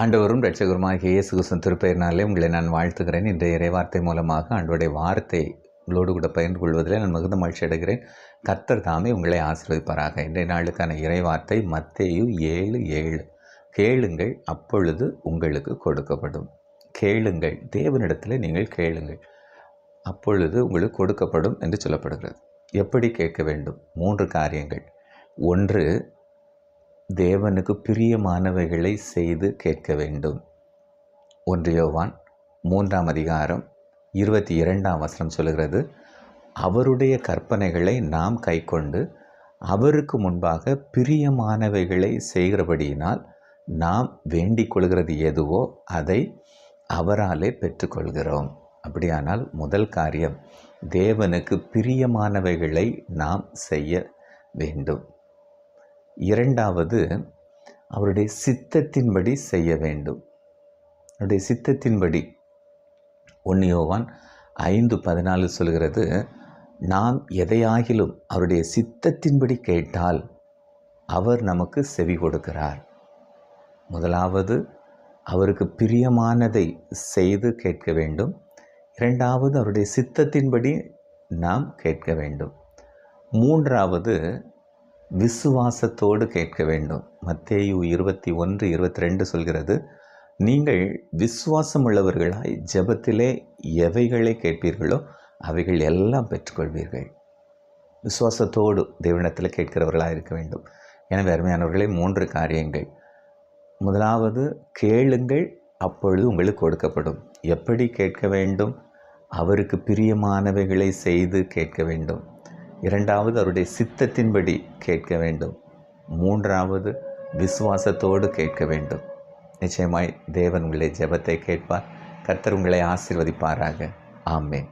ஆண்டவரும் இரட்சகருமாகிய இயேசு கிறிஸ்துவின் திருப்பெயரினாலே உங்களை நான் வாழ்த்துகிறேன். இன்றைய இறைவார்த்தை மூலமாக ஆண்டோடைய வார்த்தை உங்களோடு கூட பகிர்ந்து கொள்வதில் நான் மிகுந்த மகிழ்ச்சி அடைகிறேன். கர்த்தர் தாமே உங்களை ஆசீர்வதிப்பாராக. இன்றைய நாளுக்கான இறைவார்த்தை மத்தேயு ஏழு ஏழு. கேளுங்கள் அப்பொழுது உங்களுக்கு கொடுக்கப்படும். கேளுங்கள் தேவனிடத்தில் நீங்கள் கேளுங்கள். அப்பொழுது உங்களுக்கு கொடுக்கப்படும் என்று சொல்லப்படுகிறது. எப்படி கேட்க வேண்டும்? மூன்று காரியங்கள். ஒன்று தேவனுக்கு பிரியமானவைகளை செய்து கேட்க வேண்டும். ஒன்று யோவான் மூன்றாம் அதிகாரம் இருபத்தி இரண்டாம் வசனம் சொல்கிறது அவருடைய கற்பனைகளை நாம் கைக்கொண்டு அவருக்கு முன்பாக பிரியமானவைகளை செய்கிறபடியினால் நாம் வேண்டிக் கொள்கிறது எதுவோ அதை அவராலே பெற்றுக்கொள்கிறோம். அப்படியானால் முதல் காரியம் தேவனுக்கு பிரியமானவைகளை நாம் செய்ய வேண்டும். இரண்டாவது அவருடைய சித்தத்தின்படி செய்ய வேண்டும். அவருடைய சித்தத்தின்படி. ஒன்னியோவான் ஐந்து பதினாலு சொல்கிறது நாம் எதையாகிலும் அவருடைய சித்தத்தின்படி கேட்டால் அவர் நமக்கு செவி கொடுக்கிறார். முதலாவது அவருக்கு பிரியமானதை செய்து கேட்க வேண்டும். இரண்டாவது அவருடைய சித்தத்தின்படி நாம் கேட்க வேண்டும். மூன்றாவது விசுவாசத்தோடு கேட்க வேண்டும். மத்தேயு இருபத்தி ஒன்று இருபத்தி ரெண்டு சொல்கிறது நீங்கள் விசுவாசம் உள்ளவர்களாய் ஜபத்திலே எவைகளை கேட்பீர்களோ அவைகள் எல்லாம் பெற்றுக்கொள்வீர்கள். விசுவாசத்தோடு தேவனத்தில் கேட்கிறவர்களாக இருக்க வேண்டும். எனவே அருமையானவர்களே மூன்று காரியங்கள். முதலாவது கேளுங்கள் அப்பொழுது உங்களுக்கு கொடுக்கப்படும். எப்படி கேட்க வேண்டும்? அவருக்கு பிரியமானவைகளை செய்து கேட்க வேண்டும். இரண்டாவது அவருடைய சித்தத்தின்படி கேட்க வேண்டும். மூன்றாவது விசுவாசத்தோடு கேட்க வேண்டும். நிச்சயமாய் தேவன் உங்களை ஜெபத்தை கேட்பார். கர்த்தர் உங்களை ஆசிர்வதிப்பாராக. ஆமேன்.